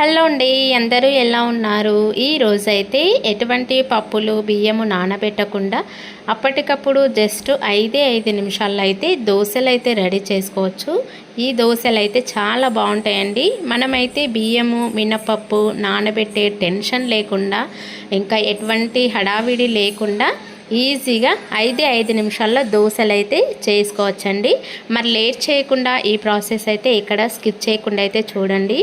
Hello అండి అందరూ ఎలా ఉన్నారు? ఈ రోజైతే ఎటువంటి పప్పులు బియ్యము నానబెట్టకుండా అప్పటికప్పుడు జస్ట్ ఐదే ఐదు నిమిషాల్లో అయితే దోశలు అయితే రెడీ చేసుకోవచ్చు. ఈ దోశలు అయితే చాలా బాగుంటాయండి. మనమైతే బియ్యము మినపప్పు నానబెట్టే టెన్షన్ లేకుండా ఇంకా ఎటువంటి హడావిడి లేకుండా ఈజీగా ఐదే ఐదు నిమిషాల్లో దోశలు అయితే చేసుకోవచ్చండి. మరి లేట్ చేయకుండా ఈ ప్రాసెస్ అయితే ఇక్కడ స్కిప్ చేయకుండా అయితే చూడండి.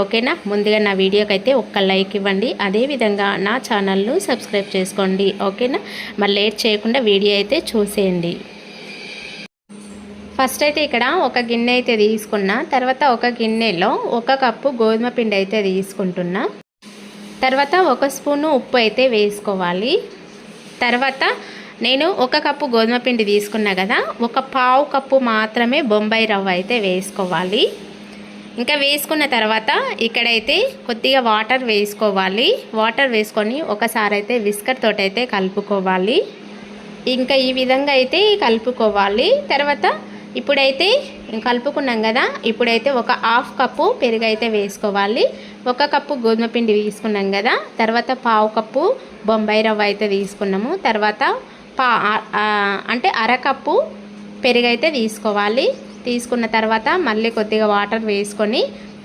ఓకేనా? ముందుగా నా వీడియోకి అయితే ఒక్క లైక్ ఇవ్వండి. అదేవిధంగా నా ఛానల్ను సబ్స్క్రైబ్ చేసుకోండి. ఓకేనా? మరి లేట్ చేయకుండా వీడియో అయితే చూసేయండి. ఫస్ట్ అయితే ఇక్కడ ఒక గిన్నె అయితే తీసుకున్నా తర్వాత ఒక గిన్నెలో ఒక కప్పు గోధుమ పిండి అయితే తీసుకుంటున్నా. తర్వాత ఒక స్పూను ఉప్పు అయితే వేసుకోవాలి. తర్వాత నేను ఒక కప్పు గోధుమ పిండి తీసుకున్నా కదా ఒక పావు కప్పు మాత్రమే బొంబాయి రవ్వ అయితే వేసుకోవాలి. ఇంకా వేసుకున్న తర్వాత ఇక్కడైతే కొద్దిగా వాటర్ వేసుకోవాలి. వాటర్ వేసుకొని ఒకసారి అయితే విస్కర్ తోటైతే కలుపుకోవాలి. ఇంకా ఈ విధంగా అయితే కలుపుకోవాలి. తర్వాత ఇప్పుడైతే కలుపుకున్నాం కదా ఇప్పుడైతే ఒక హాఫ్ కప్పు పెరుగు అయితే వేసుకోవాలి. ఒక కప్పు గోధుమ పిండి తీసుకున్నాం కదా తర్వాత పావు కప్పు బొంబాయి రవ్వ అయితే తీసుకున్నాము. తర్వాత పా అంటే అరకప్పు పెరుగు అయితే తీసుకోవాలి. తీసుకున్న తర్వాత మళ్ళీ కొద్దిగా వాటర్ వేసుకొని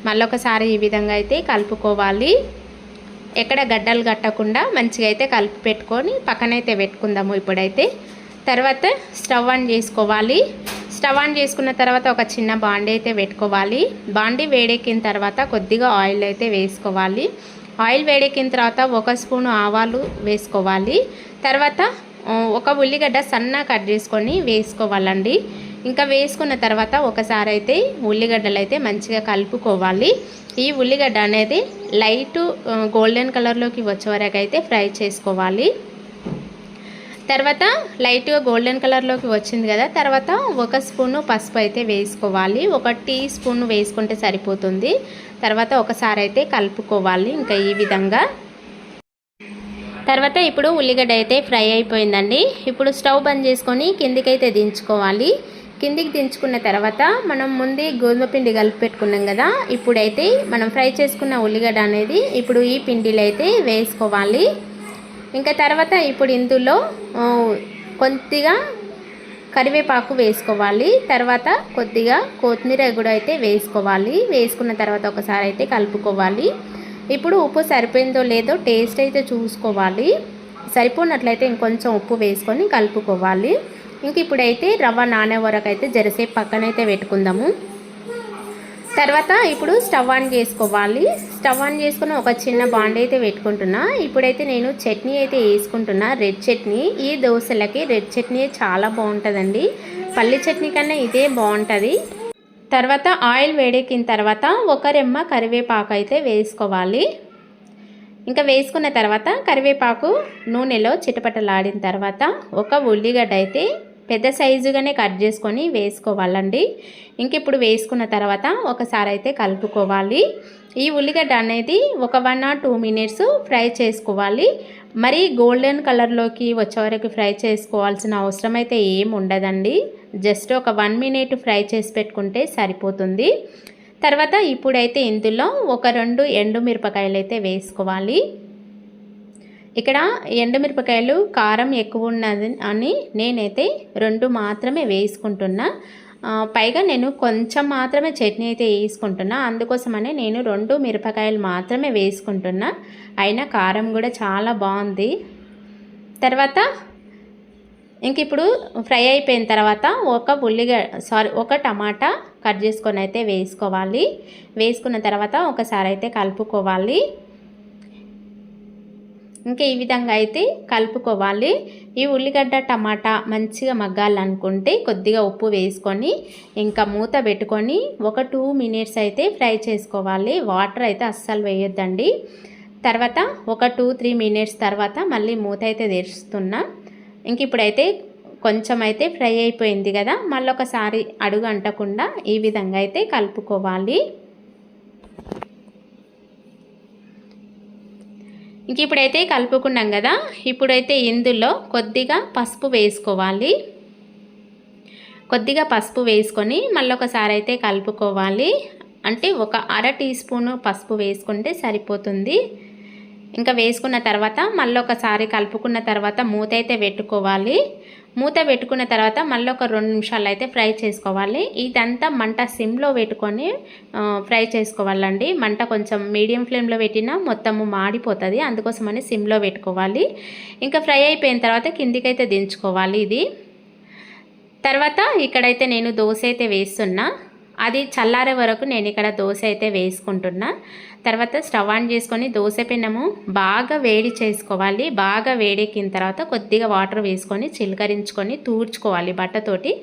మళ్ళీ ఒకసారి ఈ విధంగా అయితే కలుపుకోవాలి. ఎక్కడ గడ్డలు కట్టకుండా మంచిగా అయితే కలిపి పెట్టుకొని పక్కనైతే పెట్టుకుందాము ఇప్పుడైతే. తర్వాత స్టవ్ ఆన్ చేసుకోవాలి. స్టవ్ ఆన్ చేసుకున్న తర్వాత ఒక చిన్న బాండీ అయితే పెట్టుకోవాలి. బాండి వేడెక్కిన తర్వాత కొద్దిగా ఆయిల్ అయితే వేసుకోవాలి. ఆయిల్ వేడెక్కిన తర్వాత ఒక స్పూను ఆవాలు వేసుకోవాలి. తర్వాత ఒక ఉల్లిగడ్డ సన్న కట్ చేసుకొని వేసుకోవాలండి. ఇంకా వేసుకున్న తర్వాత ఒకసారి అయితే ఉల్లిగడ్డలు అయితే మంచిగా కలుపుకోవాలి. ఈ ఉల్లిగడ్డ అనేది లైట్ గోల్డెన్ కలర్లోకి వచ్చే వరకు అయితే ఫ్రై చేసుకోవాలి. తర్వాత లైట్గా గోల్డెన్ కలర్లోకి వచ్చింది కదా తర్వాత ఒక స్పూను పసుపు అయితే వేసుకోవాలి. ఒక టీ స్పూన్ వేసుకుంటే సరిపోతుంది. తర్వాత ఒకసారి అయితే కలుపుకోవాలి ఇంకా ఈ విధంగా. తర్వాత ఇప్పుడు ఉల్లిగడ్డ అయితే ఫ్రై అయిపోయిందండి. ఇప్పుడు స్టవ్ బంద్ చేసుకొని కిందికైతే దించుకోవాలి. కిందికి దించుకున్న తర్వాత మనం ముందే గోధుమ పిండి కలిపి పెట్టుకున్నాం కదా ఇప్పుడైతే మనం ఫ్రై చేసుకున్న ఉల్లిగడ్డ అనేది ఇప్పుడు ఈ పిండిలో అయితే వేసుకోవాలి. ఇంకా తర్వాత ఇప్పుడు ఇందులో కొద్దిగా కరివేపాకు వేసుకోవాలి. తర్వాత కొద్దిగా కొత్తిమీర కూడా అయితే వేసుకోవాలి. వేసుకున్న తర్వాత ఒకసారి అయితే కలుపుకోవాలి. ఇప్పుడు ఉప్పు సరిపోయిందో లేదో టేస్ట్ అయితే చూసుకోవాలి. సరిపోయినట్లయితే ఇంకొంచెం ఉప్పు వేసుకొని కలుపుకోవాలి. ఇంక ఇప్పుడైతే రవ్వ నానే వరకు అయితే జరసేపు పక్కనైతే పెట్టుకుందాము. తర్వాత ఇప్పుడు స్టవ్ ఆన్ చేసుకోవాలి. స్టవ్ ఆన్ చేసుకుని ఒక చిన్న బాండ్ అయితే పెట్టుకుంటున్నా. ఇప్పుడైతే నేను చట్నీ అయితే వేసుకుంటున్నా. రెడ్ చట్నీ. ఈ దోశలకి రెడ్ చట్నీ చాలా బాగుంటుందండి. పల్లి చట్నీ కన్నా ఇదే బాగుంటుంది. తర్వాత ఆయిల్ వేడెక్కిన తర్వాత ఒక రెమ్మ కరివేపాకు అయితే వేసుకోవాలి. ఇంకా వేసుకున్న తర్వాత కరివేపాకు నూనెలో చిటపటలాడిన తర్వాత ఒక ఉల్లిగడ్డ అయితే పెద్ద సైజుగానే కట్ చేసుకొని వేసుకోవాలండి. ఇంక ఇప్పుడు వేసుకున్న తర్వాత ఒకసారి అయితే కలుపుకోవాలి. ఈ ఉల్లిగడ్డ అనేది ఒక one or two minutes fry చేసుకోవాలి. మరి గోల్డెన్ కలర్లోకి వచ్చే వరకు ఫ్రై చేసుకోవాల్సిన అవసరం అయితే ఏం ఉండదండి. జస్ట్ ఒక వన్ మినిట్ ఫ్రై చేసి పెట్టుకుంటే సరిపోతుంది. తర్వాత ఇప్పుడైతే ఇందులో ఒక రెండు ఎండు మిరపకాయలు అయితే వేసుకోవాలి. ఇక్కడ ఎండుమిరపకాయలు కారం ఎక్కువ ఉన్నది అని నేనైతే రెండు మాత్రమే వేసుకుంటున్నా. పైగా నేను కొంచెం మాత్రమే చట్నీ అయితే వేసుకుంటున్నా. అందుకోసమనే నేను రెండు మిరపకాయలు మాత్రమే వేసుకుంటున్నా. అయినా కారం కూడా చాలా బాగుంది. తర్వాత ఇంక ఇప్పుడు ఫ్రై అయిపోయిన తర్వాత ఒక ఉల్లిగ సారీ ఒక టమాటా కట్ చేసుకొని అయితే వేసుకోవాలి. వేసుకున్న తర్వాత ఒకసారి అయితే కలుపుకోవాలి. ఇంకా ఈ విధంగా అయితే కలుపుకోవాలి. ఈ ఉల్లిగడ్డ టమాటా మంచిగా మగ్గాలనుకుంటే కొద్దిగా ఉప్పు వేసుకొని ఇంకా మూత పెట్టుకొని ఒక టూ మినిట్స్ అయితే ఫ్రై చేసుకోవాలి. వాటర్ అయితే అస్సలు వేయొద్దండి. తర్వాత ఒక టూ త్రీ మినిట్స్ తర్వాత మళ్ళీ మూత అయితే తెరుస్తున్నా. ఇంక ఇప్పుడైతే కొంచెం అయితే ఫ్రై అయిపోయింది కదా మళ్ళీ ఒకసారి అడుగు అంటకుండా ఈ విధంగా అయితే కలుపుకోవాలి. ఇంక ఇప్పుడైతే కలుపుకున్నాం కదా ఇప్పుడైతే ఇందులో కొద్దిగా పసుపు వేసుకోవాలి. కొద్దిగా పసుపు వేసుకొని మళ్ళీ ఒకసారి అయితే కలుపుకోవాలి. అంటే ఒక అర టీ స్పూను పసుపు వేసుకుంటే సరిపోతుంది. ఇంకా వేసుకున్న తర్వాత మళ్ళీ ఒకసారి కలుపుకున్న తర్వాత మూత అయితే పెట్టుకోవాలి. మూత పెట్టుకున్న తర్వాత మళ్ళీ ఒక రెండు నిమిషాలు అయితే ఫ్రై చేసుకోవాలి. ఇదంతా మంట సిమ్లో పెట్టుకొని ఫ్రై చేసుకోవాలండి. మంట కొంచెం మీడియం ఫ్లేమ్లో పెట్టినా మొత్తము మాడిపోతుంది అందుకోసమని సిమ్లో పెట్టుకోవాలి. ఇంకా ఫ్రై అయిపోయిన తర్వాత కిందికైతే దించుకోవాలి ఇది. తర్వాత ఇక్కడైతే నేను దోశ అయితే వేస్తున్నా. అది చల్లారే వరకు నేను ఇక్కడ దోశ అయితే వేసుకుంటున్నా. తర్వాత స్టవ్ ఆన్ చేసుకొని దోశ పిన్నము బాగా వేడి చేసుకోవాలి. బాగా వేడెక్కిన తర్వాత కొద్దిగా వాటర్ వేసుకొని చిలకరించుకొని తూడ్చుకోవాలి బట్టతోటి.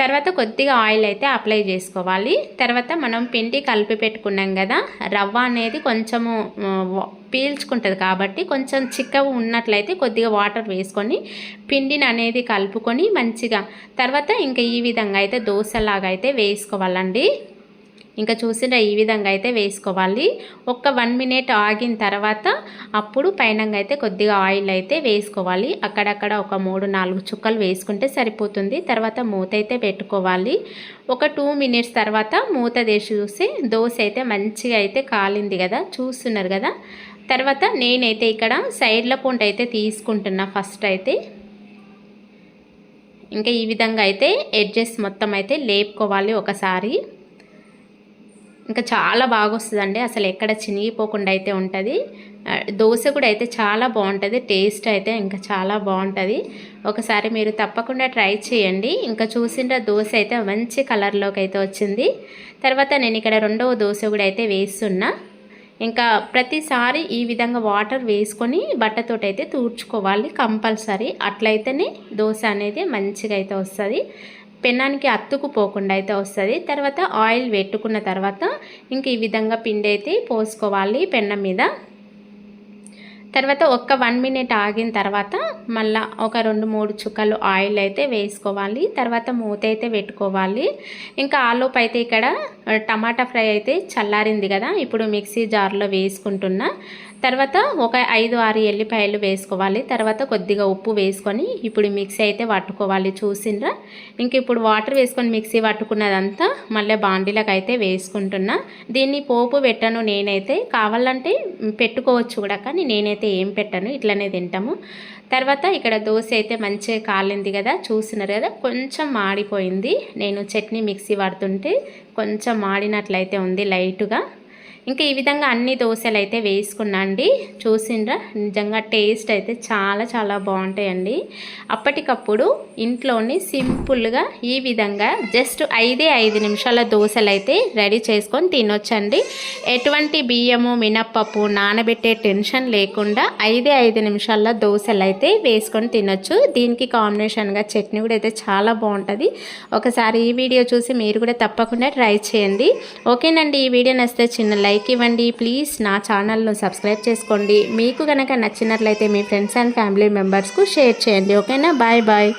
తర్వాత కొద్దిగా ఆయిల్ అయితే అప్లై చేసుకోవాలి. తర్వాత మనం పిండి కలిపి పెట్టుకున్నాం కదా రవ్వ అనేది కొంచెము పీల్చుకుంటుంది కాబట్టి కొంచెం చిక్కగా ఉన్నట్లయితే కొద్దిగా వాటర్ వేసుకొని పిండిని అనేది కలుపుకొని మంచిగా తర్వాత ఇంకా ఈ విధంగా అయితే దోశలాగా అయితే వేసుకోవాలండి. ఇంకా చూసినా ఈ విధంగా అయితే వేసుకోవాలి. ఒక్క వన్ మినిట్ ఆగిన తర్వాత అప్పుడు పైన అయితే కొద్దిగా ఆయిల్ అయితే వేసుకోవాలి. అక్కడక్కడ ఒక మూడు నాలుగు చుక్కలు వేసుకుంటే సరిపోతుంది. తర్వాత మూత అయితే పెట్టుకోవాలి. ఒక టూ మినిట్స్ తర్వాత మూత తీసి చూసి దోశ అయితే మంచిగా అయితే కాలింది కదా చూస్తున్నారు కదా. తర్వాత నేనైతే ఇక్కడ సైడ్ల పొంట అయితే తీసుకుంటున్నా ఫస్ట్ అయితే. ఇంకా ఈ విధంగా అయితే ఎడ్జెస్ మొత్తం అయితే లేపుకోవాలి ఒకసారి. ఇంకా చాలా బాగా వస్తుందండి అసలు ఎక్కడ చినిగిపోకుండా అయితే ఉంటుంది. దోశ కూడా అయితే చాలా బాగుంటుంది టేస్ట్ అయితే ఇంకా చాలా బాగుంటుంది. ఒకసారి మీరు తప్పకుండా ట్రై చేయండి. ఇంకా చూసిన దోశ అయితే మంచి కలర్లోకి అయితే వచ్చింది. తర్వాత నేను ఇక్కడ రెండవ దోశ కూడా అయితే వేస్తున్నా. ఇంకా ప్రతిసారి ఈ విధంగా వాటర్ వేసుకొని బట్టతోటైతే తూర్చుకోవాలి కంపల్సరీ. అట్లయితేనే దోశ అనేది మంచిగా అయితే వస్తుంది. పెన్నానికి అత్తుకుపోకుండా అయితే వస్తుంది. తర్వాత ఆయిల్ పెట్టుకున్న తర్వాత ఇంక ఈ విధంగా పిండి అయితే పోసుకోవాలి పెన్నం మీద. తర్వాత ఒక్క వన్ మినిట్ ఆగిన తర్వాత మళ్ళీ ఒక రెండు మూడు చుక్కలు ఆయిల్ అయితే వేసుకోవాలి. తర్వాత మూత అయితే పెట్టుకోవాలి. ఇంకా ఆలోపు అయితే ఇక్కడ టమాటా ఫ్రై అయితే చల్లారింది కదా. ఇప్పుడు మిక్సీ జార్లో వేసుకుంటున్నా. తర్వాత ఒక ఐదు ఆరు ఎల్లిపాయలు వేసుకోవాలి. తర్వాత కొద్దిగా ఉప్పు వేసుకొని ఇప్పుడు మిక్సీ అయితే పట్టుకోవాలి. చూసిండ్రా ఇంక ఇప్పుడు వాటర్ వేసుకొని మిక్సీ పట్టుకున్నదంతా మళ్ళీ బాండీలకు అయితే వేసుకుంటున్నా. దీన్ని పోపు పెట్టను నేనైతే. కావాలంటే పెట్టుకోవచ్చు కూడా కానీ నేనైతే ఏం పెట్టను. ఇట్లనే తింటాము. తర్వాత ఇక్కడ దోశ అయితే మంచిగా కాలింది కదా చూసినారు కదా? కొంచెం మాడిపోయింది. నేను చట్నీ మిక్సీ పడుతుంటే కొంచెం మాడినట్లయితే ఉంది లైట్గా. ఇంకా ఈ విధంగా అన్ని దోశలు అయితే వేసుకున్నా అండి. చూసిండ్రా? నిజంగా టేస్ట్ అయితే చాలా చాలా బాగుంటాయండి. అప్పటికప్పుడు ఇంట్లోని సింపుల్గా ఈ విధంగా జస్ట్ ఐదే ఐదు నిమిషాల దోశలు అయితే రెడీ చేసుకొని తినొచ్చండి. ఎటువంటి బియ్యము మినప్పప్పు నానబెట్టే టెన్షన్ లేకుండా ఐదే ఐదు నిమిషాల దోశలు అయితే వేసుకొని తినొచ్చు. దీనికి కాంబినేషన్గా చట్నీ కూడా అయితే చాలా బాగుంటుంది. ఒకసారి ఈ వీడియో చూసి మీరు కూడా తప్పకుండా ట్రై చేయండి. ఓకేనండి ఈ వీడియో నచ్చితే చిన్న లైక్ లైక్ ఇవ్వండి ప్లీజ్. నా ఛానల్ను సబ్స్క్రైబ్ చేసుకోండి. మీకు కనుక నచ్చినట్లయితే మీ ఫ్రెండ్స్ అండ్ ఫ్యామిలీ మెంబర్స్కు షేర్ చేయండి. ఓకేనా? Bye bye.